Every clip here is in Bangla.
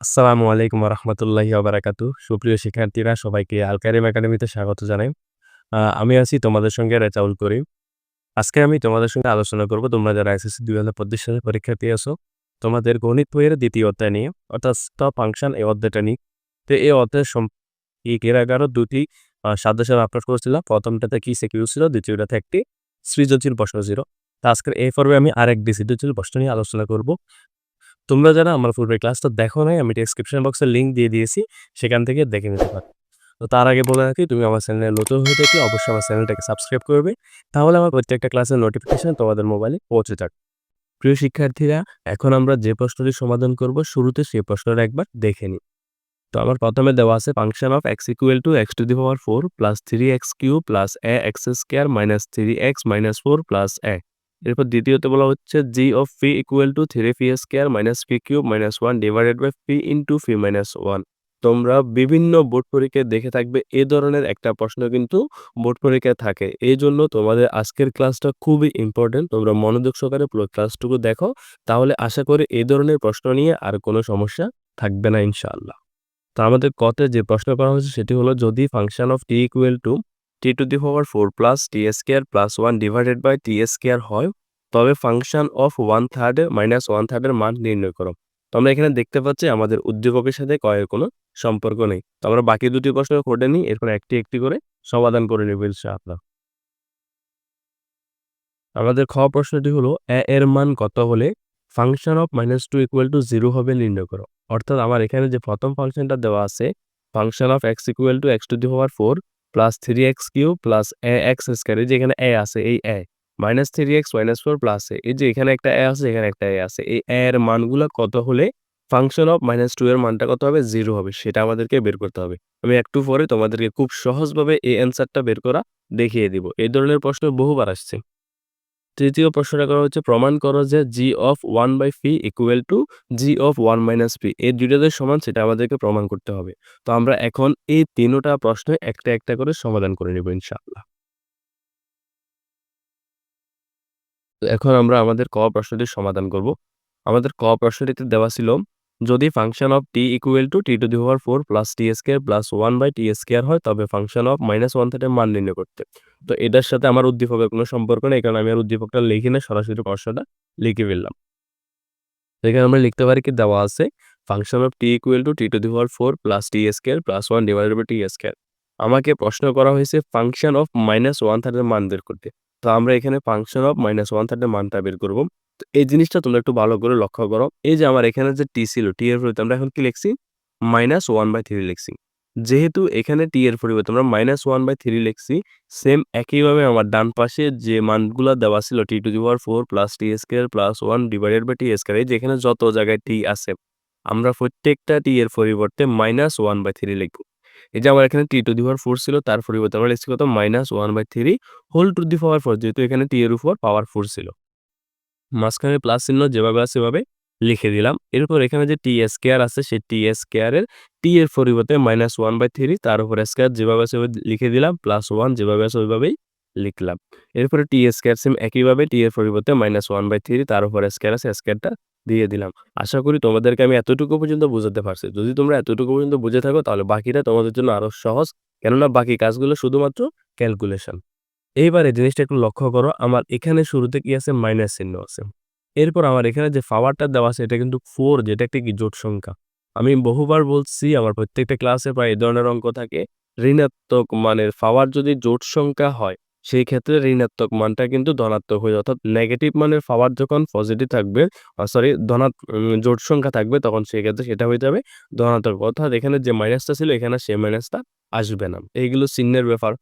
আসসালামু আলাইকুম রহমতুল্লাহি আবরাকাতু সুপ্রিয় শিক্ষার্থীরা, সবাইকে আলকারিম একাডেমিতে স্বাগত জানাই। আমি আছি তোমাদের সঙ্গে রেচাউল করিম। আজকে আমি তোমাদের সঙ্গে আলোচনা করব, তোমরা যারা এসএসসি দুই হাজার পঁচিশ সালে পরীক্ষার্থী আছো, তোমাদের গণিত বইয়ের দ্বিতীয় অধ্যায় নিয়ে, অর্থাৎ স্টপ ফাংশন এই অধ্যায়টা নিয়ে। তো এই এই এর আগে দুটি সাজেশন আপলোড করেছিলাম। প্রথমটাতে কি সিকিউ ছিল, দ্বিতীয়টাতে একটি সৃজনশীল প্রশ্ন ছিল। তো আজকের এই পর্বে আমি আরেক সৃজনশীল প্রশ্ন নিয়ে আলোচনা করব। তোমরা যারা আমার পূর্বের ক্লাসটা দেখো নাই, আমি ডেসক্রিপশন বক্সে লিঙ্ক দিয়ে দিয়েছি, সেখান থেকে দেখে নিতে পারো। তো তার আগে বলে রাখি, তুমি আমার চ্যানেলে নতুন হয়ে থাকি অবশ্যই আমার চ্যানেলটাকে সাবস্ক্রাইব করবে। তাহলে আমার প্রত্যেকটা ক্লাসের নোটিফিকেশান তোমাদের মোবাইলে পৌঁছে যাক প্রিয় শিক্ষার্থীরা, এখন আমরা যে প্রশ্নটি সমাধান করব, শুরুতে সেই প্রশ্নটা একবার দেখে নিই। তো আমার প্রথমে দেওয়া আছে function of x equal to x to the power four plus three x cube plus a x square minus three x minus four plus a এরপর দ্বিতীয়তে বলা হচ্ছে g of phi equal to three phi square minus phi cube minus one divided by phi into phi minus one তোমরা বিভিন্ন বোর্ড পরীক্ষায় দেখে থাকবে এ ধরনের একটা প্রশ্ন কিন্তু বোর্ড পরীক্ষায় থাকে। এই জন্য তোমাদের আজকের ক্লাসটা খুবই ইম্পর্টেন্ট তোমরা মনোযোগ সহকারে পুরো ক্লাসটুকু দেখো। তাহলে আশা করি এই ধরনের প্রশ্ন নিয়ে আর কোনো সমস্যা থাকবে না ইনশাআল্লাহ। তো আমাদের কতে যে প্রশ্ন করা হয়েছে সেটি হলো, যদি function of t equal to t to the power four plus t square plus one divided by t square হয়, তবে function of one third minus one থার্ডের মান নির্ণয় করো। তো আমরা এখানে দেখতে পাচ্ছি আমাদের উদ্দীপকের সাথে কয়ের কোনো সম্পর্ক নেই। তো আমরা বাকি দুটি প্রশ্ন করে নিই, এরপর একটি একটি করে সমাধান করে নেব ইনশাআল্লাহ আমাদের খ প্রশ্নটি হলো, এ এর মান কত হলে function of minus two equal to zero হবে নির্ণয় করো? অর্থাৎ আমার এখানে যে প্রথম ফাংশনটা দেওয়া আছে function of x equal to x to the power four plus three x cube plus a x square এই যে এখানে এ আছে, এই a minus three x minus four plus a এই যে এখানে একটা এ আছে, এখানে একটা এ আছে, এই এ এর মানগুলো কত হলে ফাংশন অফ মাইনাস টু এর মানটা কত হবে? জিরো হবে, সেটা আমাদেরকে বের করতে হবে। আমি একটু পরে তোমাদেরকে খুব সহজভাবে এই অ্যান্সারটা বের করা দেখিয়ে দিব। এই ধরনের প্রশ্ন বহুবার আসছে। তৃতীয় প্রশ্নটা করা হচ্ছে, প্রমাণ করো যে g of one by phi equal to g of one minus phi এই দুইটাদের সমান, সেটা আমাদেরকে প্রমাণ করতে হবে। তো আমরা এখন এই তিনোটা প্রশ্ন একটা একটা করে সমাধান করে নেব, ইনশাআল্লাহ। এখন আমরা আমাদের ক প্রশ্নটির সমাধান করব। আমাদের ক প্রশ্নটিতে দেওয়া ছিল যদি function of t equal to t to the power four plus t square plus one by t square হয়, তবে ফাংশন অফ মাইনাস ওয়ান থার্টের মান নির্ণয় করতে। তো এটার সাথে আমার উদ্দীপকের কোনো সম্পর্ক নেই, কারণ আমি আর উদ্দীপকটা লিখি না, সরাসরি প্রশ্নটা লিখে ফেললাম। এখানে আমরা লিখতে পারি কি, দেওয়া আছে function of t equal to t to the power four plus t square plus one divided by t square আমাকে প্রশ্ন করা হয়েছে ফাংশন অফ মাইনাস ওয়ান থার্ডের মান বের করতে। তো আমরা এখানে ফাংশন অফ মাইনাস ওয়ান থার্ডের মানটা বের করব। তো এই জিনিসটা তোমরা একটু ভালো করে লক্ষ্য করো। এই যে আমার এখানে যে টি ছিল টি এর পরিবর্তে আমরা এখন কি লিখছি? মাইনাস ওয়ান বাই থ্রি লিখছি। যেহেতু এখানে টি এর পরিবর্তে আমরা মাইনাস ওয়ান বাই থ্রি লিখছি সেম একইভাবে আমার ডান পাশে যে মানগুলো দেওয়া ছিল t to the power four plus t square plus one divided by t square এই যেখানে যত জায়গায় টি আছে, আমরা প্রত্যেকটা টি এর পরিবর্তে মাইনাস ওয়ান বাই থ্রি লিখব। এই যে আমার এখানে টি টু দি পাওয়ার ফোর ছিল, তার পরিবর্তে আমরা লিখছি কত? Minus one by three whole to the power four যেহেতু এখানে টি এর উপর পাওয়ার ফোর ছিল। মাঝখানে প্লাস চিহ্ন যেভাবে আছে সেভাবে লিখে দিলাম। এরপর এখানে যে টি স্কোয়ার আছে, সেই টি স্কোয়ারের টি এর পরিবর্তে মাইনাস ওয়ান বাই থ্রি তার উপর স্কোয়ার যেভাবে আছে লিখে দিলাম প্লাস ওয়ান যেভাবে আছে ওইভাবেই লিখলাম। এরপরে টি স্কোয়ার সেম একইভাবে টি এর পরিবর্তে মাইনাস ওয়ান বাই থ্রি তার উপর স্কোয়ার আছে স্কোয়ারটা দিয়ে দিলাম। আশা করি তোমাদেরকে আমি এতটুকু পর্যন্ত বোঝাতে পারছি। যদি তোমরা এতটুকু পর্যন্ত বুঝে থাকো, তাহলে বাকিটা তোমাদের জন্য আরও সহজ। কেননা বাকি কাজগুলো শুধুমাত্র ক্যালকুলেশন এইবারে জিনিসটা একটু লক্ষ্য করো, আমার এখানে শুরুতে কি আছে? মাইনাস চিহ্ন আছে। এরপর আমার এখানে যে পাওয়ারটা দেওয়া আছে, এটা কিন্তু ফোর যেটা একটি কি জোট সংখ্যা। আমি বহুবার বলছি, আমার প্রত্যেকটা ক্লাসে প্রায় এই ধরনের অঙ্ক থাকে। ঋণাত্মক মানের পাওয়ার যদি জোট সংখ্যা হয়, সেই ক্ষেত্রে ঋণাত্মক মানটা কিন্তু ধনাত্মক হয়ে অর্থাৎ নেগেটিভ মানের পাওয়ার যখন পজিটিভ থাকবে সরি ধনাত জোট সংখ্যা থাকবে, তখন সেই ক্ষেত্রে সেটা হয়ে যাবে ধনাত্মক। অর্থাৎ এখানে যে মাইনাসটা ছিল, এখানে সেই মাইনাসটা আসবে না। এইগুলো চিহ্নের ব্যাপার।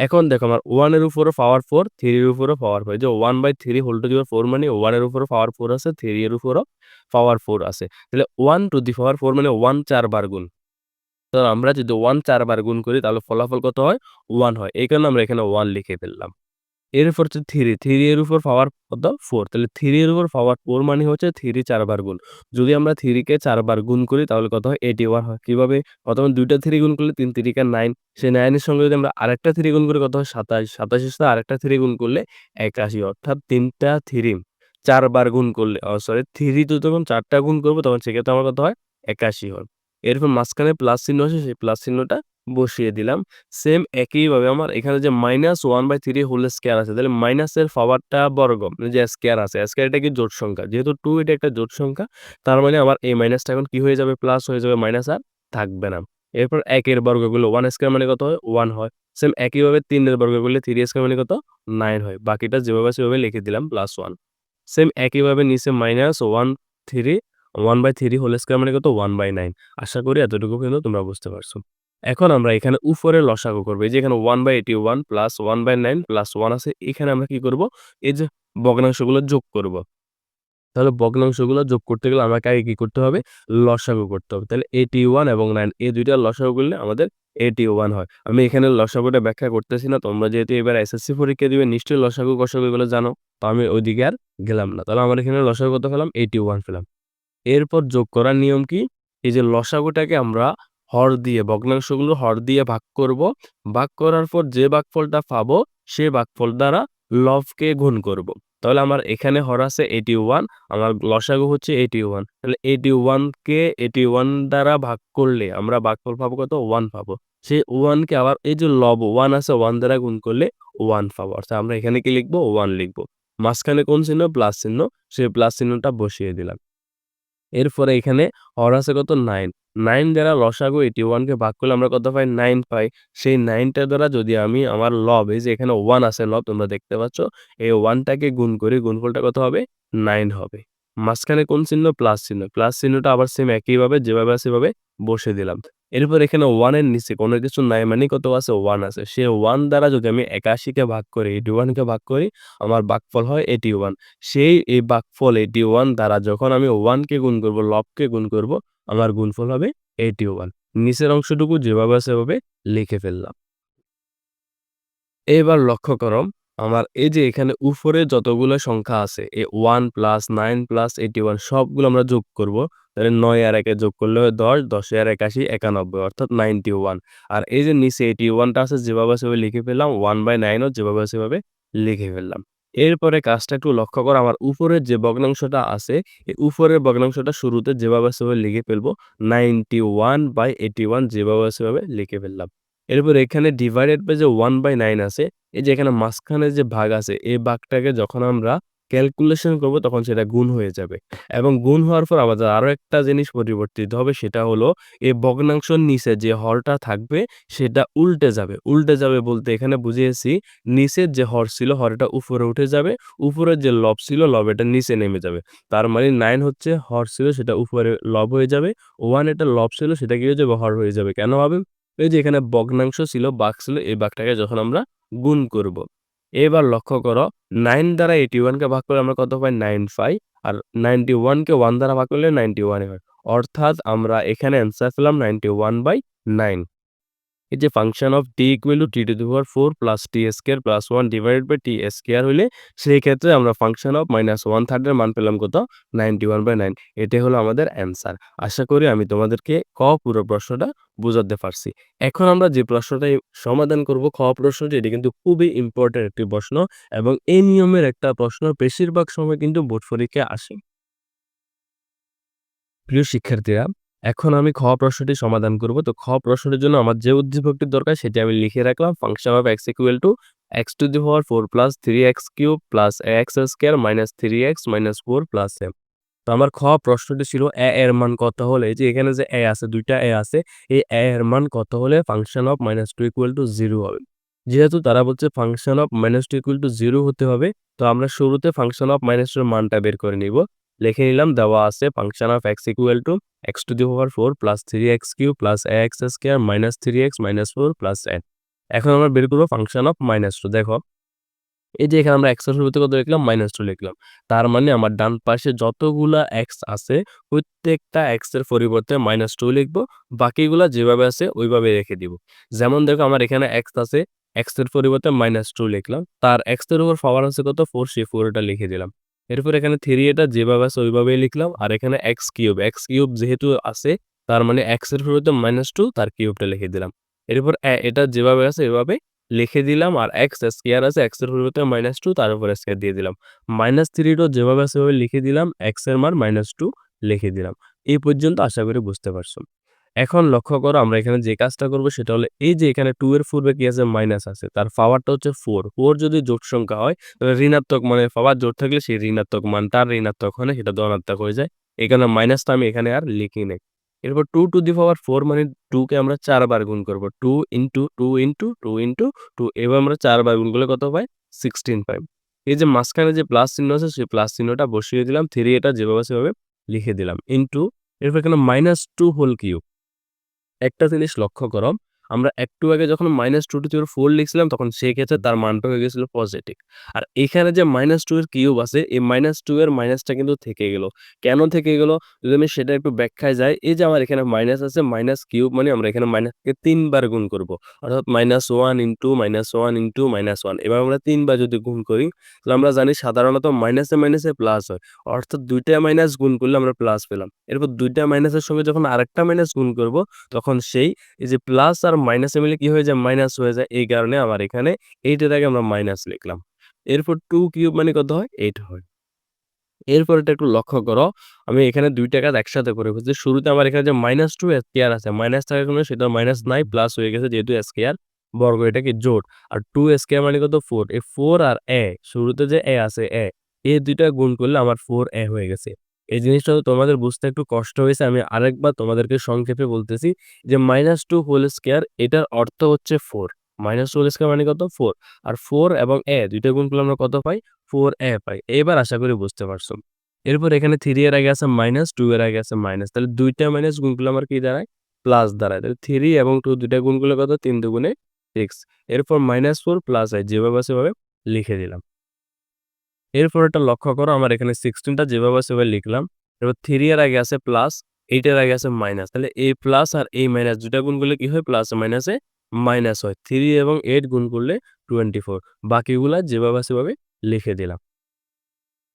এখন দেখো আমার ওয়ানের উপরে পাওয়ার ফোর থ্রির উপরে পাওয়ার ফোর যে one by three whole to the power four মানে ওয়ানের উপরে পাওয়ার ফোর আছে থ্রি এর উপরও পাওয়ার ফোর আছে। তাহলে one to the power four মানে ওয়ান চারবার গুণ। তো আমরা যদি ওয়ান চারবার গুণ করি, তাহলে ফলাফল কত হয়? ওয়ান হয়। এই কারণে আমরা এখানে ওয়ান লিখে ফেললাম। এরপর হচ্ছে থ্রি থ্রি এর উপর পাওয়ার কত? ফোর তাহলে থ্রি এর উপর পাওয়ার ফোর মানে হচ্ছে থ্রি চারবার গুণ। যদি আমরা থ্রিকে চারবার গুণ করি, তাহলে কত হয়? এইটি ওয়ান হয়। কীভাবে? প্রথমে দুইটা থ্রি গুণ করলে তিন তিরিকা নাইন সেই নাইনের সঙ্গে যদি আমরা আরেকটা থ্রি গুণ করি, কত হয়? সাতাশ। সাতাশের সাথে আরেকটা থ্রি গুণ করলে একাশি। অর্থাৎ তিনটা থ্রি চারবার গুণ করলে সরি থ্রি তো যখন চারটা গুণ করব, তখন সেক্ষেত্রে আমার কত হয়? একাশি হয়। এরপর মাঝখানে প্লাস চিহ্ন আছে, সেই প্লাস চিহ্নটা বসিয়ে দিলাম। সেম একইভাবে আমার এখানে যে minus one by three whole square আছে, তাহলে মাইনাসের পাওয়ারটা বর্গ যে স্কোয়ার আছে স্কোয়ার এটা কি জোট সংখ্যা। যেহেতু টু এটা একটা জোট সংখ্যা, তার মানে আমার এই মাইনাসটা এখন কি হয়ে যাবে? প্লাস হয়ে যাবে মাইনাস আর থাকবে না। এরপর একের বর্গগুলো ওয়ান স্কোয়ার মানে কত হয়? ওয়ান হয়। সেম একইভাবে তিনের বর্গ থ্রি স্কোয়ার মানে কত? নাইন হয়। বাকিটা যেভাবে সেভাবে লিখে দিলাম প্লাস ওয়ান সেম একইভাবে নিচে minus one three one by three whole square মানে কত? ওয়ান বাই নাইন আশা করি এতটুকু কিন্তু তোমরা বুঝতে পারছ। এখন আমরা এখানে উপরে লসাগু করব। এই যে এখানে one by eighty one plus one by nine plus one আছে, এখানে আমরা কি করব? এই যে ভগ্নাংশগুলো যোগ করব। তাহলে ভগ্নাংশগুলো যোগ করতে গেলে আমাকে আগে কি করতে হবে? লসাগু করতে হবে। তাহলে এইটি ওয়ান এবং নাইন এই দুইটা লসাগু করলে আমাদের এইটি ওয়ান হয়। আমি এখানে লসাগুটা ব্যাখ্যা করতেছি না, তোমরা যেহেতু এবার এসএসসি পরীক্ষা দিবে, নিশ্চয়ই লসাগু কসাগু এগুলো জানো। তো আমি ওইদিকে আর গেলাম না। তাহলে আমার এখানে লসাগু কত পেলাম? এইটি ওয়ান পেলাম। এরপর যোগ করার নিয়ম কি? এই যে লসাগুটাকে আমরা হর দিয়ে। ভগ্নাংশগুলো হর দিয়ে ভাগ করব। ভাগ করার পর যে ভাগফলটা পাবো, সে ভাগফল দ্বারা লবকে গুণ করব। তাহলে আমার এখানে হর আছে এইটি ওয়ান আমার লসাগু হচ্ছে এইটি ওয়ান তাহলে এইটি ওয়ানকে এইটি ওয়ান দ্বারা ভাগ করলে আমরা ভাগফল পাবো কত? ওয়ান পাবো। সেই ওয়ানকে আবার এই যে লব ওয়ান আছে ওয়ান দ্বারা গুণ করলে ওয়ান পাবো। অর্থাৎ আমরা এখানে কি লিখব? ওয়ান লিখব। মাঝখানে কোন চিহ্ন? প্লাস চিহ্ন। সেই প্লাস চিহ্নটা বসিয়ে দিলাম। এরপরে এখানে হর আছে কত? নাইন। নাইন দ্বারা লসাগু এটি ওয়ানকে ভাগ করলে আমরা কত পাই? নাইন পাই। সেই নাইনটা দ্বারা যদি আমি আমার লব এই যে এখানে ওয়ান আছে লব তোমরা দেখতে পাচ্ছ, এই ওয়ানটাকে গুণ করি গুণফলটা কত হবে? নাইন হবে। মাঝখানে কোন চিহ্ন? প্লাস চিহ্ন। প্লাস চিহ্নটা আবার সেম একইভাবে, যেভাবে সেভাবে বসে দিলাম। এরপর এখানে ওয়ানের নিচে কোনো কিছু নাই মানে কত আছে? ওয়ান আছে। সে ওয়ান দ্বারা যদি আমি একাশিকে ভাগ করি এইটি ওয়ানকে ভাগ করি, আমার বাকফল হয় এটি ওয়ান সেই এই বাকফল এটি ওয়ান দ্বারা যখন আমি ওয়ানকে গুণ করব, লবকে গুণ করব, আমার গুণফল হবে এইটি ওয়ান নিচের অংশটুকু যেভাবে সেভাবে লিখে ফেললাম। এবার লক্ষ্য করো আমার এই যে এখানে উপরে যতগুলো সংখ্যা আছে, এই one plus nine plus eighty one সবগুলো আমরা যোগ করব। তাহলে নয় আর একে যোগ করলে দশ, দশে আর একাশি, একানব্বই, অর্থাৎ নাইনটি ওয়ান আর এই যে নিচে এইটি ওয়ানটা আছে, যেভাবে সেভাবে লিখে ফেললাম ওয়ান বাই নাইনও যেভাবে সেভাবে লিখে ফেললাম। এরপরে কাজটা একটু লক্ষ্য করো, আমার উপরের যে ভগ্নাংশটা আছে, এই উপরের ভগ্নাংশটা শুরুতে যেভাবে সেভাবে লিখে ফেলব ninety one by eighty one যেভাবে সেভাবে লিখে ফেললাম। এরপর এখানে ডিভাইডেড বাই যে ওয়ান বাই নাইন আছে, এই যে এখানে মাঝখানে যে ভাগ আছে, এই ভাগটাকে যখন আমরা ক্যালকুলেশন করব, তখন সেটা গুণ হয়ে যাবে। এবং গুণ হওয়ার পর আমাদের আরও একটা জিনিস পরিবর্তিত হবে, সেটা হলো এই ভগ্নাংশর নিচে যে হরটা থাকবে, সেটা উল্টে যাবে। উল্টে যাবে বলতে এখানে বুঝিয়েছি, নিচের যে হর ছিল, হরটা উপরে উঠে যাবে, উপরের যে লব ছিল, লব এটা নিচে নেমে যাবে। তার মানে নাইন হচ্ছে হর ছিল, সেটা উপরে লব হয়ে যাবে ওয়ান এটা লব ছিল, সেটা কি হয়ে যাবে? হর হয়ে যাবে। কেন হবে এই যে এখানে বগ্নাংশ ছিল, বাঘ ছিল, এই বাঘটাকে যখন আমরা গুণ করব। এবার লক্ষ্য করো নাইন দ্বারা এইটি ওয়ানকে ভাগ করলে আমরা কত পাই? নাইন ফাইভ আর নাইনটি ওয়ানকে ওয়ান দ্বারা ভাগ করলে নাইনটি ওয়ান হয়। অর্থাৎ আমরা এখানে অ্যান্সার পেলাম নাইনটি ওয়ান বাই নাইন এই যে function of t equal to t to the power four plus t square plus one divided by t square হলে সেই ক্ষেত্রে আমরা ফাংশন অফ মাইনাস ওয়ান থার্ডের মান পেলাম কত? নাইনটি ওয়ান বাই নাইন এটাই হলো আমাদের অ্যান্সার আশা করি আমি তোমাদেরকে ক পুরো প্রশ্নটা বোঝাতে পারছি। এখন আমরা যে প্রশ্নটাই সমাধান করব, খ প্রশ্নটি এটি কিন্তু খুবই ইম্পর্টেন্ট একটি প্রশ্ন এবং এই নিয়মের একটা প্রশ্ন বেশিরভাগ সময় কিন্তু বোর্ড পরীক্ষায় আসে। প্রিয় শিক্ষার্থীরা এখন আমি খ প্রশ্নটি সমাধান করব। তো খ প্রশ্নটির জন্য আমার যে উদ্দীপকটি দরকার সেটি আমি লিখে রাখলাম। Function of x equal to x to the power four plus three x cube plus x square minus three x minus four plus m তো আমার খ প্রশ্নটি ছিল এ এর মান কত হলে যে এখানে যে এ আছে, দুইটা এ আছে, এই এ এর মান কত হলে function of minus two equal to zero হবে? যেহেতু তারা বলছে function of minus two equal to zero হতে হবে, তো আমরা শুরুতে ফাংশন অফ মাইনাস টুর মানটা বের করে নিব। লিখে নিলাম, দেওয়া আছে function of x equal to x to the power four plus three x cube plus x square minus three x minus four plus n এখন আমরা বের করব ফাংশন অফ মাইনাস টু দেখো। এই যে এখানে আমরা এক্সের শুরুতে কত লিখলাম? মাইনাস টু লিখলাম। তার মানে আমার ডান পাশে যতগুলা এক্স আছে, প্রত্যেকটা এক্সের পরিবর্তে মাইনাস টু লিখব, বাকিগুলা যেভাবে আছে ওইভাবে রেখে দিব। যেমন দেখো আমার এখানে এক্স আছে এক্সের পরিবর্তে মাইনাস টু লিখলাম। তার এক্সের উপর পাওয়ার আছে কত? ফোর সে ফোর এটা লিখে দিলাম। এরপর এখানে থ্রি এটা যেভাবে আছে ওইভাবেই লিখলাম। আর এখানে এক্স কিউব এক্স কিউব যেহেতু আছে, তার মানে এক্সের পরিবর্তে মাইনাস টু তার কিউবটা লিখে দিলাম। এরপর এটা যেভাবে আছে এভাবে লিখে দিলাম। আর এক্স স্কোয়ার আছে এক্সের পরিবর্তে মাইনাস টু তার উপর স্কোয়ার দিয়ে দিলাম। মাইনাস থ্রিটাও যেভাবে আছে সেভাবে লিখে দিলাম এক্সের মান মাইনাস টু লিখে দিলাম। এই পর্যন্ত আশা করি বুঝতে পারছ। এখন লক্ষ্য করো আমরা এখানে যে কাজটা করব সেটা হলো এই যে এখানে টু এর পূর্বে কি আছে মাইনাস আছে। তার পাওয়ারটা হচ্ছে 4, 4 যদি জোট সংখ্যা হয় তাহলে ঋণাত্মক মানে পাওয়ার জোড় থাকলে সেই ঋণাত্মক মান তার ঋণাত্মক না সেটা ধনাত্মক হয়ে যায়। কারণে মাইনাসটা আমি এখানে আর লিখি নেই এরপর two to the power four মানে 2 কে আমরা 4 বার গুণ করব। Two into two into two into two এবার আমরা 4 বার গুণ করলে কত পাই? 16 পাই। এই যে মাঝখানে যে প্লাস চিহ্ন আছে সেই প্লাস চিহ্নটা বসিয়ে দিলাম। থ্রি এটা যেভাবে সেভাবে লিখে দিলাম। ইনটু এরপর এখানে মাইনাস টু হোল কিউব। একটা জিনিস লক্ষ্য করো, আমরা একটু আগে যখন মাইনাস টু দি পাওয়ার 4 লিখছিলাম তখন সেক্ষেত্রে তার মানটা হয়ে গেছিল পজিটিভ। আর এখানে যে -2 এর কিউব আছে এই -2 এর মাইনাসটা কিন্তু থেকে গেল। কেন থেকে গেল? যদি আমি সেটা একটু ব্যাখ্যায় যাই, এই যে আমার এখানে মাইনাস আছে মাইনাস কিউব মানে আমরা এখানে মাইনাসকে ৩ বার গুণ করব। অর্থাৎ -1 ইনটু -1 ইনটু -1 এভাবে আমরা তিনবার যদি গুণ করি তাহলে আমরা জানি সাধারণত মাইনাসে, মাইনাসে প্লাস হয়। অর্থাৎ দুইটা মাইনাস গুণ করলে আমরা প্লাস পেলাম। এরপর ২ টা মাইনাসের সঙ্গে যখন আরেকটা মাইনাস গুণ করব তখন সেই এই যে প্লাস আর মাইনাসে মিলে কি হয়ে যায়? মাইনাস হয়ে যায়। এই কারণে আমার এখানে 8 এর আগে আমরা মাইনাস লিখলাম। এরপর টু কিউব মানে কত হয়? এইট হয়। এরপর এটা একটু লক্ষ্য করো, আমি এখানে ২ টা কাজ একসাথে করে ফেলছি। শুরুতে আমার এখানে যে -2 স্কয়ার আছে, মাইনাস থাকার কারণে সেটা মাইনাস নাই প্লাস হয়ে গেছে যেহেতু স্কয়ার বর্গ এটা কি জোড়। আর 2 স্কয়ার মানে কত? ফোর এই ফোর আর এ শুরুতে যে এ আছে এ এই দুইটা গুণ করলে আমার ফোর এ হয়ে গেছে। এই জিনিসটা তোমাদের বুঝতে একটু কষ্ট হয়েছে। আমি আরেকবার তোমাদেরকে সংক্ষেপে বলতেছি যে মাইনাস টু হোল স্কয়ার এটার অর্থ হচ্ছে 4 -2 হোল স্কয়ার মানে কত? ফোর আর ফোর এবং a ২ টা গুণ করলে আমরা কত পাই? ফোর এ পাই। এবার আশা করি বুঝতে পারছ। এরপর এখানে থ্রি এর আগে আছে মাইনাস, টু এর আগে আছে মাইনাস। তাহলে দুইটা মাইনাস গুণ করলে আমার কি দাঁড়ায়? প্লাস দাঁড়ায়। তাহলে থ্রি এবং 2 ২ টা গুণ করলে কত? ৩ দুগুণে 6 এরপর মাইনাস ফোর প্লাস i যেভাবে সেভাবে লিখে দিলাম। এরপর এটা লক্ষ্য করো আমার এখানে 16 টা যেভাবে সেভাবে লিখলাম। এরপর থ্রি এর আগে আছে প্লাস, 8 এর আগে আছে মাইনাস। তাহলে এ প্লাস আর এই মাইনাস দুটা গুণ করলে কি হয়? প্লাস মাইনাসে মাইনাস হয়। থ্রি এবং 8 গুণ করলে 24 বাকিগুলা যেভাবে সেভাবে লিখে দিলাম।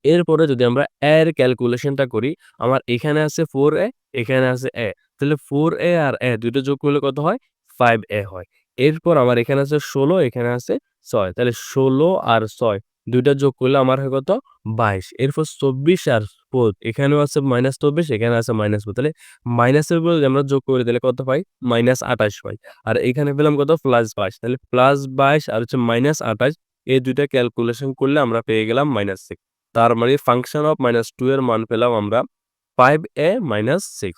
এরপরে যদি আমরা এর ক্যালকুলেশনটা করি, আমার এখানে আছে ফোর এ এখানে আছে এ তাহলে ফোর এ আর এ ২ টা যোগ করলে কত হয়? ফাইভ এ হয়। এরপর আমার এখানে আছে 16 এখানে আছে ছয় তাহলে 16 আর 6 ২ টা যোগ করলে আমার হয় কত? 22 এরপর 24 আর 4 এখানেও আছে -24 এখানে আছে -4 তাহলে মাইনাসের উপর আমরা যোগ করি তাহলে কত পাই? -28 পাই। আর এখানে পেলাম কত? +22 তাহলে +22 আর হচ্ছে -28 এই ২ টা ক্যালকুলেশন করলে আমরা পেয়ে গেলাম মাইনাস সিক্স তার মানে ফাংশন অফ মাইনাস টু এর মান পেলাম আমরা 5a - 6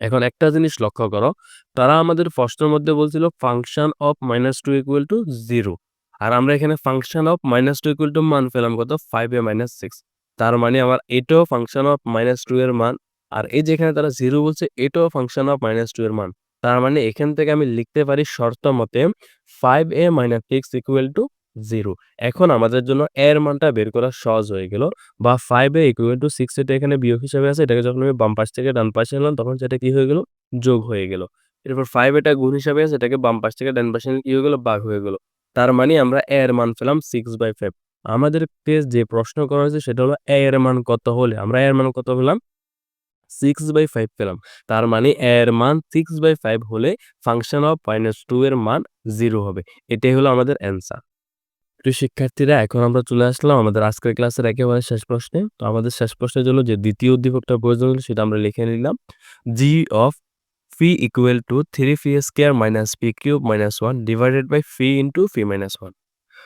এখন একটা জিনিস লক্ষ্য করো, তারা আমাদের প্রশ্নের মধ্যে বলছিল ফাংশন অফ -2 = 0 আর আমরা এখানে function of minus two equal to মান পেলাম কত? 5a - 6 তার মানে আমার এটাও ফাংশন অফ মাইনাস টু এর মান আর এই যে এখানে তারা জিরো বলছে, এটাও ফাংশন অফ মাইনাস টু এর মান। তার মানে এখান থেকে আমি লিখতে পারি শর্ত মতে 5a - 6 = 0 এখন আমাদের জন্য এর মানটা বের করা সহজ হয়ে গেল বা 5a = 6 এটা এখানে বিয়োগ হিসাবে আছে, এটাকে যখন আমি বাম পাশ থেকে ডান পাশে আনলাম, তখন সেটা কি হয়ে গেল? যোগ হয়ে গেল। এরপর ফাইভ এটা গুণ হিসাবে আছে, এটাকে বাম পাশ থেকে ডান পাশে কি হয়ে গেল? বাঘ হয়ে গেল। তার মানে আমরা এ এর মান পেলাম 6/5 আমাদেরকে যে প্রশ্ন করা হয়েছে সেটা হলো এ এর মান কত হলে আমরা এর মান কত পেলাম? 6/5 পেলাম। তার মানে এর মান 6/5 হলে ফাংশন অফ মাইনাস টু এর মান জিরো হবে। এটাই হলো আমাদের অ্যান্সার। প্রিয় শিক্ষার্থীরা, এখন আমরা চলে আসলাম আমাদের আজকের ক্লাসের একেবারে শেষ প্রশ্নে। তো আমাদের শেষ প্রশ্নের জন্য যে দ্বিতীয় উদ্দীপকটা প্রয়োজন সেটা আমরা লিখে নিলাম। g phi equal to three phi square minus phi cube minus one divided by phi into phi minus one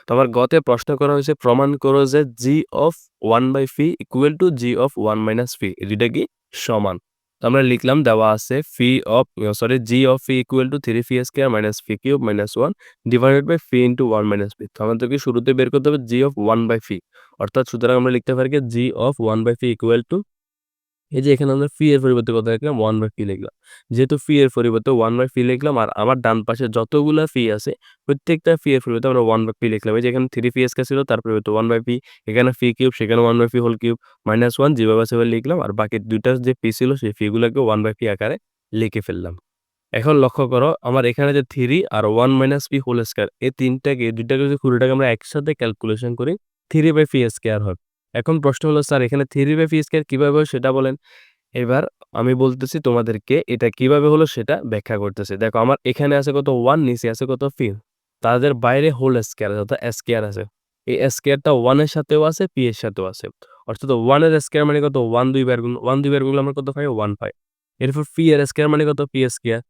তোমার গতে প্রশ্ন করা হয়েছে, প্রমাণ করো যে g of one by phi equal to g of one minus phi দুটা কি সমান? আমরা লিখলাম, দেওয়া আছে phi of sorry g of phi equal to three phi square minus phi cube minus one divided by phi into one minus phi তোমাদেরকে শুরুতে বের করতে হবে? G of one by phi অর্থাৎ সুতরাং আমরা লিখতে পারি g of one by phi equal to এই যে এখানে আমরা ফি এর পরিবর্তে কত লিখলাম 1/phi লিখলাম। যেহেতু ফি এর পরিবর্তে ওয়ান বাই ফি লিখলাম, আর আমার ডান পাশে যতগুলা ফি আছে, প্রত্যেকটা ফি এর পরিবর্তে আমরা ওয়ান বাই ফি লিখলাম। এই যে এখানে 3phi square ছিল, তার পরিবর্তে 1/phi এখানে ফি cube, সেখানে 1/phi whole cube minus one যেভাবে সেভাবে লিখলাম আর বাকি ২ টা যে phi ছিল, সেই phi ওয়ান 1/phi আকারে লিখে ফেললাম। এখন লক্ষ্য করো, আমার এখানে যে থ্রি আর 1 - phi হোল স্কয়ার এই ৩ টাকে ২ যদি পুরোটাকে আমরা একসাথে ক্যালকুলেশন করি 3/phi স্কয়ার হয়। এখন প্রশ্ন হলো, স্যার, এখানে 3/phi স্কয়ার কীভাবে হয় সেটা বলেন? এবার আমি বলতেছি তোমাদেরকে, এটা কীভাবে হলো সেটা ব্যাখ্যা করতেছি। দেখো, আমার এখানে আছে কত 1 নিচে আছে কত phi তাদের বাইরে হোল স্কয়ার অর্থাৎ স্কয়ার আছে। এই স্কয়ারটা 1 এর সাথেও আছে phi এর সাথেও আছে। অর্থাৎ ওয়ানের স্কোয়ার মানে কত ওয়ান দুই বার গুণ ওয়ান দুই বার গুণ আমরা কত পাই ওয়ান পাই এরপর পি এর স্কোয়ার মানে কত পি স্কোয়ার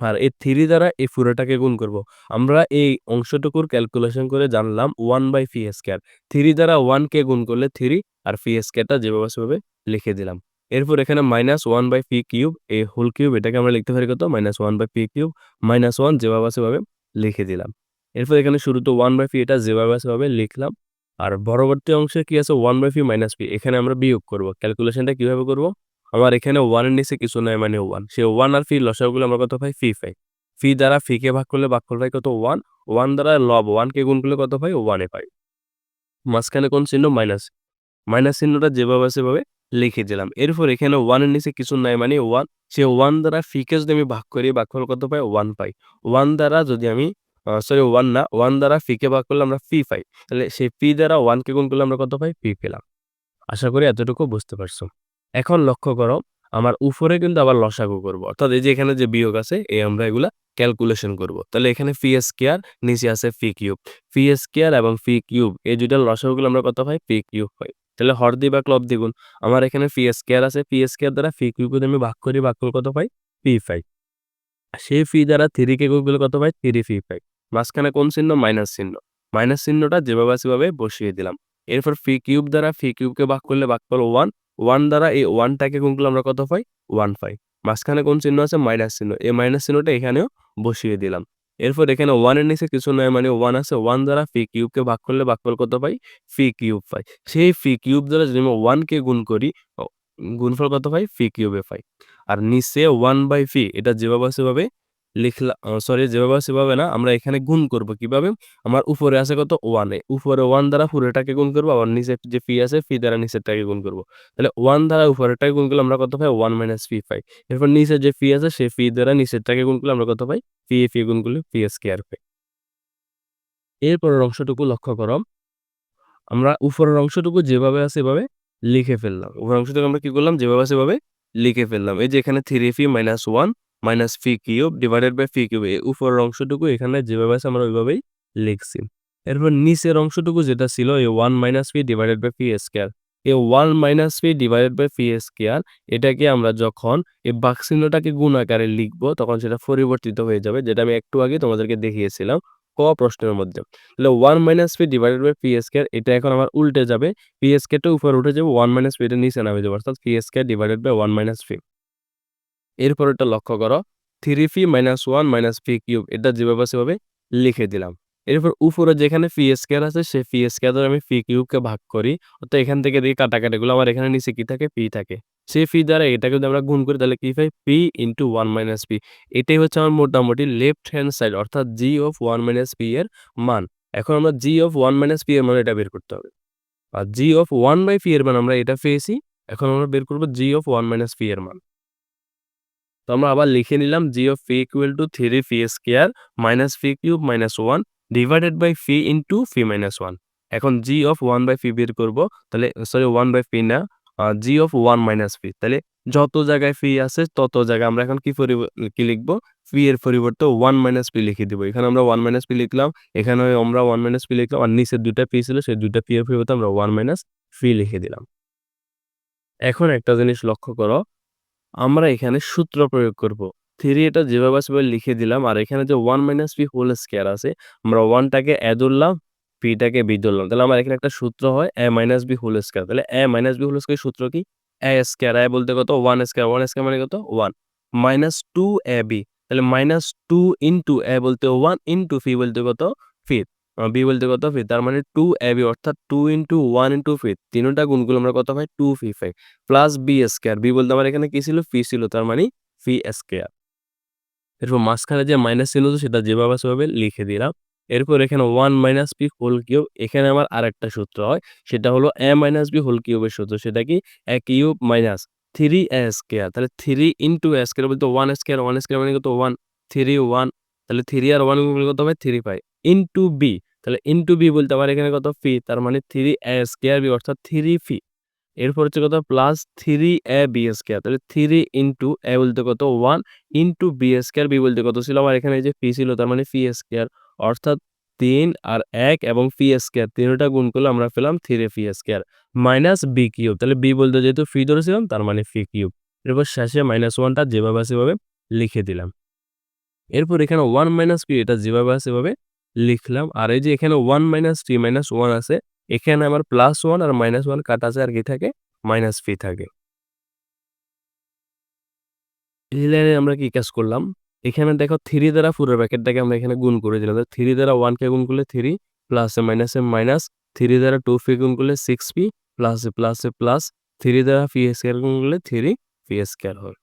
আর এই থ্রি দ্বারা এই পুরোটাকে গুণ করব। আমরা এই অংশটুকুর ক্যালকুলেশন করে জানলাম one by phi square three দ্বারা ওয়ানকে গুণ করলে থ্রি আর ফি স্কোয়ারটা যেভাবে সেভাবে লিখে দিলাম। এরপর এখানে minus one by p cube এই হোল কিউব এটাকে আমরা লিখতে পারি কত? Minus one by p cube minus one যেভাবে সেভাবে লিখে দিলাম। এরপর এখানে শুরুতে ওয়ান বাই ফি এটা যেভাবে সেভাবে লিখলাম। আর পরবর্তী অংশে কি আছে? One by phi minus p এখানে আমরা বিয়োগ করব। ক্যালকুলেশনটা কীভাবে করব? আমার এখানে ওয়ানের নিচে কিছু নয় মানে ওয়ান সে ওয়ান আর ফি লসাগুলো আমরা কত পাই? ফি পাই। ফি দ্বারা ফিকে ভাগ করলে ভাগ পাই কত? ওয়ান ওয়ান দ্বারা লব ওয়ানকে গুণ করলে কত পাই? ওয়ানে পাই। মাঝখানে কোন চিহ্ন? মাইনাস মাইনাস চিহ্নটা যেভাবে সেভাবে লিখে দিলাম। এরপর এখানে ওয়ানের নিচে কিছু নাই মানে ওয়ান সে ওয়ান দ্বারা ফিকে যদি আমি ভাগ করি ভাগ করলে কত পাই? ওয়ান পাই। ওয়ান দ্বারা যদি আমি সরি ওয়ান না ওয়ান দ্বারা ফিকে ভাগ করলে আমরা ফি পাই। তাহলে সেই ফি দ্বারা ওয়ানকে গুণ করলে আমরা কত পাই? ফি পেলাম। আশা করি এতটুকু বুঝতে পারছ। এখন লক্ষ্য করো, আমার উপরে কিন্তু আবার লসাগু করব। অর্থাৎ এই যে এখানে যে বিয়োগ আছে, এই আমরা এগুলা ক্যালকুলেশন করব। তাহলে এখানে ফি স্কেয়ার নিচে আছে ফি কিউব ফি স্কেয়ার এবং ফি কিউব এই দুইটা লসাগুলো আমরা কত পাই? ফি কিউব পাই। তাহলে হর দি বা ক্লব দ্বিগুণ। আমার এখানে ফি স্কেয়ার আছে। ফি স্কেয়ার দ্বারা ফি কিউব আমি ভাগ করি, ভাগ করলে কত পাই? পি পাই সেই ফি দ্বারা থ্রি কে গুণ কত পাই? থ্রি ফি পাই মাঝখানে কোন চিহ্ন? মাইনাস চিহ্ন। মাইনাস চিহ্নটা যেভাবে সেভাবে বসিয়ে দিলাম। এরপর ফি কিউব দ্বারা ফি কিউবকে ভাগ করলে ভাগ করল ওয়ান ওয়ান দ্বারা এই ওয়ানটাকে গুণ করলে আমরা কত পাই? ওয়ান পাই। মাঝখানে কোন চিহ্ন আছে? মাইনাস চিহ্ন। এই মাইনাস চিহ্নটা এখানেও বসিয়ে দিলাম। এরপর এখানে ওয়ানের নিচে কিছু নয় মানে ওয়ান আছে। ওয়ান দ্বারা ফি কিউবকে ভাগ করলে ভাগ করলে কত পাই? ফি কিউব পাই। সেই ফি কিউব দ্বারা যদি আমি ওয়ানকে গুণ করি গুণফল কত পাই? ফি কিউবে পাই। আর নিচে ওয়ান বাই ফি এটা যেভাবে সেভাবে লিখলাম সরি যেভাবে, সেভাবে না আমরা এখানে গুণ করব। কীভাবে? আমার উপরে আছে কত? ওয়ানে উপরে ওয়ান দ্বারা পুরোটাকে গুণ করব, আবার নিচে যে ফি আছে ফি দ্বারা নিচেরটাকে গুণ করব। তাহলে ওয়ান দ্বারা উপরেরটাকে গুণ করলে আমরা কত পাই? ওয়ান মাইনাস ফি পাই। এরপর নিচে যে ফি আছে, সে ফি দ্বারা নিচেরটাকে গুণ করলে আমরা কত পাই? ফি এ ফি গুণ করলে ফি স্কোয়ার পাই। এরপরের অংশটুকু লক্ষ্য করো। আমরা উপরের অংশটুকু যেভাবে আছে এভাবে লিখে ফেললাম। উপরের অংশটুকু আমরা কি করলাম? যেভাবে আছে এভাবে লিখে ফেললাম। এই যে এখানে three phi minus one minus phi cube divided by phi cube উপরের অংশটুকু এখানে যেভাবে আছে আমরা ওইভাবেই লিখছি। এরপর নিচের অংশটুকু যেটা ছিল, এই one minus phi divided by phi square এই one minus phi divided by phi square এটাকে আমরা যখন এই বাক্সিন্নটাকে গুণ আকারে লিখব, তখন সেটা পরিবর্তিত হয়ে যাবে, যেটা আমি একটু আগে তোমাদেরকে দেখিয়েছিলাম ক প্রশ্নের মধ্যে। তাহলে one minus phi divided by p square এটা এখন আমার উল্টে যাবে পি স্কোয়ারটা উপরে উঠে যাবে ওয়ান মাইনাস ফি এটা নিচে নামে যাবে অর্থাৎ p square divided by one minus phi এরপর এটা লক্ষ্য করো three phi minus one minus phi cube এটা যেভাবে সেভাবে লিখে দিলাম। এরপর উপরে যেখানে ফি স্কোয়ার আছে, সেই ফি স্কোয়ার দ্বারা আমি ফি কিউবকে ভাগ করি, অর্থাৎ এখান থেকে দেখি কাটাকাটিগুলো আমার এখানে নিচে কি থাকে? পি থাকে। সেই ফি দ্বারা এটাকে যদি আমরা গুণ করি, তাহলে কি পাই p into one minus p এটাই হচ্ছে আমার মোটামুটি লেফট হ্যান্ড সাইড অর্থাৎ g of one minus p এর মান। এখন আমরা g of one minus p এর মান এটা বের করতে হবে। আর g of one by p এর মান আমরা এটা পেয়েছি, এখন আমরা বের করব g of one minus p এর মান। তো আমরা আবার লিখে নিলাম g of phi equal to three phi square minus phi cube minus one divided by phi into phi minus one এখন g of one by phi বের করব, তাহলে সরি ওয়ান বাই ফি না g of one minus phi তাহলে, যত জায়গায় ফি আছে, তত জায়গায় আমরা এখন কি কি লিখব? ফি এর পরিবর্তে ওয়ান মাইনাস পি লিখে দিব। এখানে আমরা ওয়ান মাইনাস পি লিখলাম, এখানে আমরা ওয়ান মাইনাস পি লিখলাম, আর নিচের দুটা পি ছিল, সেই দুটা পি এর পরিবর্তে আমরা ওয়ান মাইনাস ফি লিখে দিলাম। এখন একটা জিনিস লক্ষ্য করো আমরা এখানে সূত্র প্রয়োগ করব। থ্রি এটা যেভাবে সেভাবে লিখে দিলাম। আর এখানে যে one minus p whole square আছে, আমরা ওয়ানটাকে এ ধরলাম পিটাকে বি ধরলাম। তাহলে আমার এখানে একটা সূত্র হয় a minus b whole square তাহলে a minus b whole square সূত্র কি? এ স্কোয়ার এ বলতে কত? ওয়ান স্কোয়ার ওয়ান স্কোয়ার মানে কত? One minus two a b তাহলে মাইনাস টু ইন্টু এ বলতে ওয়ান ইন্টু ফি বলতে কত? ফিট বি বলতে কত ফি তার মানে টু এ বি অর্থাৎ two into one into phi তিনটা গুণগুলো আমরা কত পাই? Two phi five plus b square b বলতে আমার এখানে কি ছিল? ফি ছিল, তার মানে ফি স্কোয়ার এরপর মাঝখানে যে মাইনাস ছিল তো সেটা যেভাবে সেভাবে লিখে দিলাম। এরপর এখানে one minus p whole cube এখানে আমার আরেকটা সূত্র হয়। সেটা হলো এ মাইনাস বি হোল কিউবের সূত্র। সেটা কি? A cube minus three a square তাহলে থ্রি ইন্টু এ স্কোয়ার বলতে ওয়ান স্কোয়ার ওয়ান স্কোয়ার মানে কত? ওয়ান থ্রি ওয়ান তাহলে থ্রি আর ওয়ান কত হবে থ্রি পাই। ইন্টু বি তাহলে ইন্টু বি বলতে আমার এখানে কত? ফি তার মানে থ্রি এ স্কোয়ার বি অর্থাৎ থ্রি ফি এরপর হচ্ছে কত? Plus three a b square তাহলে থ্রি ইন্টু এ বলতে কত? One into b square b বলতে কত ছিল? আমার এখানে যে ফি ছিল, তার মানে ফি স্কোয়ার অর্থাৎ তিন আর এক এবং পি স্কোয়ার তিনটা গুণ করলে আমরা পেলাম three p square minus b cube তাহলে বি বলতে যেহেতু ফি ধরেছিলাম, তার মানে ফি কিউব এরপর শেষে মাইনাস ওয়ানটা যেভাবে সেভাবে লিখে দিলাম। এরপর এখানে ওয়ান মাইনাস পি এটা যেভাবে সেভাবে লিখলাম। আর এই যে এখানে one minus three minus one আছে, এখানে আমার প্লাস ওয়ান আর মাইনাস ওয়ান কাটা আছে আর কি থাকে? মাইনাস ফি থাকে। এই লাইনে আমরা কি কাজ করলাম? এখানে দেখো থ্রি দ্বারা পুরো ব্র্যাকেটটাকে আমরা এখানে গুণ করে দিলাম। থ্রি দ্বারা ওয়ানকে গুণ করলে থ্রি প্লাসে মাইনাসে মাইনাস থ্রি দ্বারা টু ফি গুণ করলে সিক্স পি প্লাসে প্লাসে প্লাস থ্রি দ্বারা ফি স্কোয়ার গুণ করলে থ্রি ফি স্কোয়ার হয়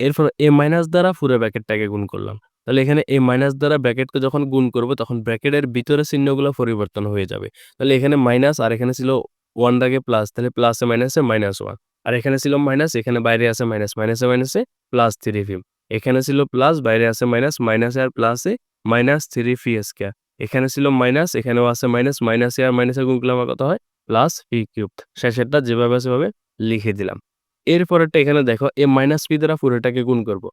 এরপর এ মাইনাস দ্বারা পুরো ব্র্যাকেটটাকে গুণ করলাম। তাহলে এখানে এই মাইনাস দ্বারা ব্র্যাকেটকে যখন গুণ করব, তখন ব্র্যাকেটের ভিতরে চিহ্নগুলো পরিবর্তন হয়ে যাবে। তাহলে এখানে মাইনাস আর এখানে ছিল ওয়ান দাগে প্লাস তাহলে প্লাসে মাইনাসে মাইনাস ওয়ান আর এখানে ছিল মাইনাস এখানে বাইরে আছে মাইনাস মাইনাসে মাইনাসে প্লাস থ্রি ফি এখানে ছিল প্লাস বাইরে আছে মাইনাস মাইনাসে আর প্লাসে মাইনাস থ্রি ফি স্কোয়ার এখানে ছিল মাইনাস এখানেও আছে মাইনাস মাইনাসে আর মাইনাসে গুণ করলে আমার কত হয়? প্লাস পি কিউব শেষেরটা যেভাবে সেভাবে লিখে দিলাম। এরপরেরটা এখানে দেখো এ মাইনাস পি দ্বারা পুরোটাকে গুণ করব।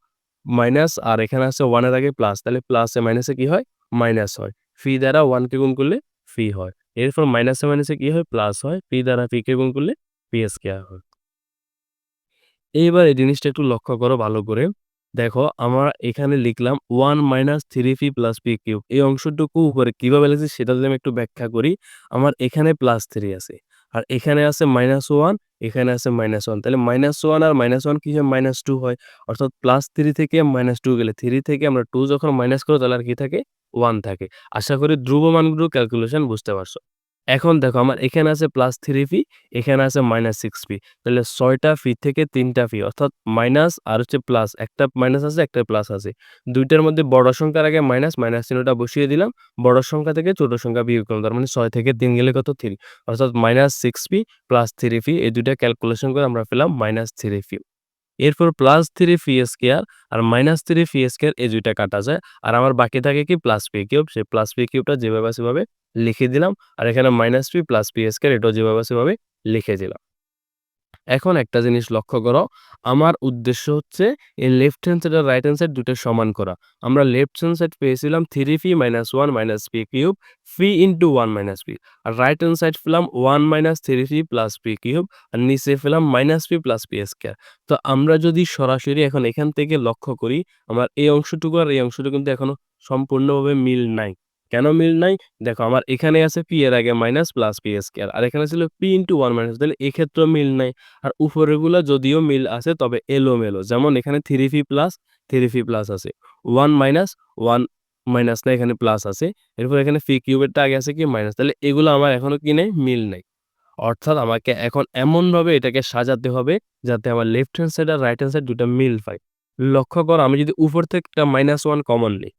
মাইনাস আর এখানে আছে ওয়ানের আগে প্লাস তাহলে প্লাসে মাইনাসে কি হয়? মাইনাস হয়। ফি দ্বারা ওয়ানকে গুণ করলে ফি হয়। এরপর মাইনাসে মাইনাসে কি হয়? প্লাস হয়। পি দ্বারা পি কে গুণ করলে পি স্কোয়ার হয়। এইবার এই জিনিসটা একটু লক্ষ্য করো ভালো করে। দেখো, আমরা এখানে লিখলাম one minus three p plus p cube এই অংশটুকু উপরে কীভাবে লিখছি সেটা যদি আমি একটু ব্যাখ্যা করি, আমার এখানে প্লাস থ্রি আছে। আর এখানে আছে মাইনাস ওয়ান এখানে আছে মাইনাস ওয়ান তাহলে মাইনাস ওয়ান আর মাইনাস ওয়ান কি মাইনাস টু হয়। অর্থাৎ প্লাস থ্রি থেকে মাইনাস টু গেলে থ্রি থেকে আমরা টু যখন মাইনাস করো তাহলে আর কি থাকে? ওয়ান থাকে। আশা করি ধ্রুব মানগুলো ক্যালকুলেশন বুঝতে পারছ। এখন দেখো আমার এখানে আছে প্লাস থ্রি ফি এখানে আছে মাইনাস সিক্স ফি তাহলে ছয়টা ফি থেকে তিনটা ফি অর্থাৎ মাইনাস আর হচ্ছে প্লাস একটা মাইনাস আছে, একটা প্লাস আছে। দুইটার মধ্যে বড় সংখ্যার আগে মাইনাস মাইনাস চিহ্নটা বসিয়ে দিলাম, বড় সংখ্যা থেকে ছোট সংখ্যা বিয়োগ করলাম, তার মানে ছয় থেকে তিন গেলে কত থ্রি অর্থাৎ minus six phi plus three phi এই দুইটা ক্যালকুলেশন করে আমরা পেলাম মাইনাস থ্রি ফি এরপর প্লাস থ্রি ফি স্কোয়ার আর মাইনাস থ্রি ফি স্কোয়ার এই দুইটা কাটা যায়। আর আমার বাকি থাকে কি প্লাস পি কিউব সেই প্লাস পি কিউবটা যেভাবে সেভাবে লিখে দিলাম। আর এখানে minus p plus p square এটাও যেভাবে সেভাবে লিখে দিলাম। এখন একটা জিনিস লক্ষ্য করো, আমার উদ্দেশ্য হচ্ছে এই লেফট হ্যান্ড সাইড আর রাইট হ্যান্ড সাইড দুটো সমান করা। আমরা লেফট হ্যান্ড সাইড পেয়েছিলাম three phi minus one minus p cube phi into one minus p আর রাইট হ্যান্ড সাইড পেলাম one minus three phi plus p cube আর নিচে পেলাম minus p plus p square তো আমরা যদি সরাসরি এখন এখান থেকে লক্ষ্য করি, আমার এই অংশটুকু আর এই অংশটুকু কিন্তু এখনও সম্পূর্ণভাবে মিল নাই। কেন মিল নাই? দেখো আমার এখানে আছে পি এর আগে মাইনাস প্লাস পি স্কোয়ার আর এখানে ছিল পি ইন্টু ওয়ান মাইনাস তাহলে এক্ষেত্রেও মিল নাই। আর উপরেগুলো যদিও মিল আছে, তবে এলো মেলো যেমন এখানে three phi plus three phi plus আছে। ওয়ান মাইনাস ওয়ান মাইনাস না এখানে প্লাস আছে। এরপর এখানে ফি কিউবেরটা আগে আছে কি? মাইনাস তাহলে এগুলো আমার এখনও কি নেই? মিল নেই। অর্থাৎ আমাকে এখন এমনভাবে এটাকে সাজাতে হবে, যাতে আমার লেফট হ্যান্ড সাইড আর রাইট হ্যান্ড সাইড দুটো মিল পাই। লক্ষ্য কর, আমি যদি উপর থেকে একটা মাইনাস ওয়ান কমন নিই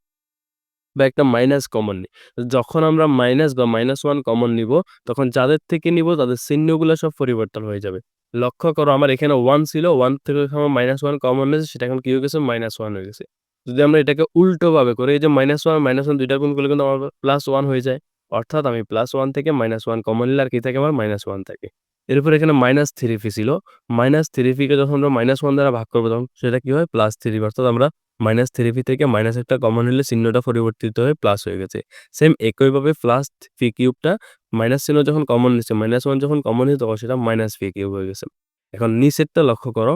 বা একটা মাইনাস কমন নিই। যখন আমরা মাইনাস বা মাইনাস ওয়ান কমন নিব, তখন যাদের থেকে নিব, তাদের চিহ্নগুলো সব পরিবর্তন হয়ে যাবে। লক্ষ্য করো, আমার এখানে ওয়ান ছিল ওয়ান থেকে আমার মাইনাস ওয়ান কমন নিয়েছে সেটা এখন কি হয়ে গেছে? মাইনাস ওয়ান হয়ে গেছে। যদি আমরা এটাকে উল্টোভাবে করি, এই যে মাইনাস ওয়ান মাইনাস ওয়ান দুইটা গুণ করলে কিন্তু আমার প্লাস ওয়ান হয়ে যায়। অর্থাৎ আমি প্লাস ওয়ান থেকে মাইনাস ওয়ান কমন নিলে আর কি থাকে? আমার মাইনাস ওয়ান থাকে। এরপর এখানে মাইনাস থ্রি ফি ছিল। মাইনাস থ্রি ফিকে যখন আমরা মাইনাস ওয়ান দ্বারা ভাগ করব, তখন সেটা কি হয়? প্লাস থ্রি অর্থাৎ আমরা মাইনাস থ্রি থেকে মাইনাস একটা কমন নিলে চিহ্নটা পরিবর্তিত হয়ে প্লাস হয়ে গেছে। সেম একইভাবে প্লাস ফি কিউবটা মাইনাস চিহ্ন যখন কমন নিচ্ছে মাইনাস ওয়ান যখন কমন নিচ্ছে তখন সেটা মাইনাস ফি কিউব হয়ে গেছে। এখন নিচেরটা লক্ষ্য করো।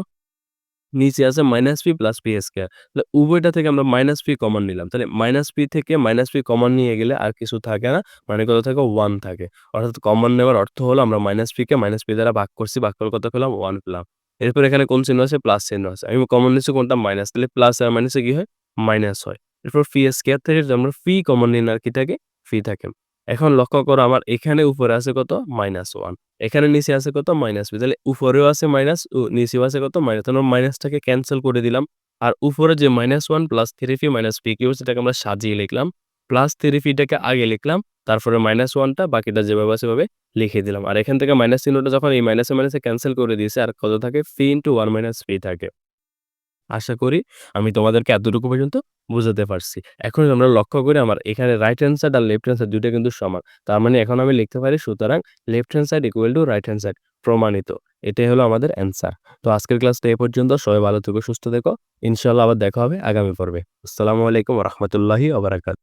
নিচে আছে minus p plus p square তাহলে উভয়টা থেকে আমরা মাইনাস পি কমন নিলাম। তাহলে মাইনাস পি থেকে মাইনাস পি কমন নিয়ে গেলে আর কিছু থাকে না মানে কত থাকে? ওয়ান থাকে। অর্থাৎ কমন নেওয়ার অর্থ হলো আমরা মাইনাস পিকে মাইনাস পি দ্বারা ভাগ করছি ভাগ করে কত পেলাম? ওয়ান পেলাম। এরপর এখানে কোন চিহ্ন আছে? প্লাস চিহ্ন আছে। আমি কমন নিচ্ছি কোনটা? মাইনাস তাহলে প্লাস আর মাইনাসে কি হয়? মাইনাস হয়। এরপর ফি স্কোয়ার থেকে আমরা ফি কমন নিন আর কি থাকে? ফি থাকে। এখন লক্ষ্য করো, আমার এখানে উপরে আছে কত? মাইনাস ওয়ান এখানে নিচে আছে কত? মাইনাস পি তাহলে উপরেও আছে মাইনাস নিচেও আছে কত? মাইনাস তাহলে মাইনাসটাকে ক্যান্সেল করে দিলাম। আর উপরে যে minus one plus three phi minus p cube সেটাকে আমরা সাজিয়ে লিখলাম। প্লাস থ্রি ফিটাকে আগে লিখলাম। তারপরে মাইনাস ওয়ানটা বাকিটা যেভাবে আছে সেভাবে লিখে দিলাম। আর এখান থেকে মাইনাস চিহ্নটা যখন এই মাইনাসে মাইনাসে ক্যান্সেল করে দিয়েছে, আর কত থাকে? Phi into one minus p থাকে। আশা করি আমি তোমাদেরকে এতটুকু পর্যন্ত বুঝাতে পারছি। এখন আমরা লক্ষ্য করি আমার এখানে রাইট হ্যান্ড সাইড আর লেফট হ্যান্ড সাইড দুটো কিন্তু সমান। তার মানে এখন আমি লিখতে পারি, সুতরাং left hand side equal to right hand side প্রমাণিত। এটাই হলো আমাদের অ্যান্সার তো আজকের ক্লাসটা এ পর্যন্ত। সবাই ভালো থেকো, সুস্থ থেকো। ইনশাল্লাহ আবার দেখা হবে আগামী পর্বে। আসসালামু আলাইকুম রহমতুল্লাহি আবরাকাত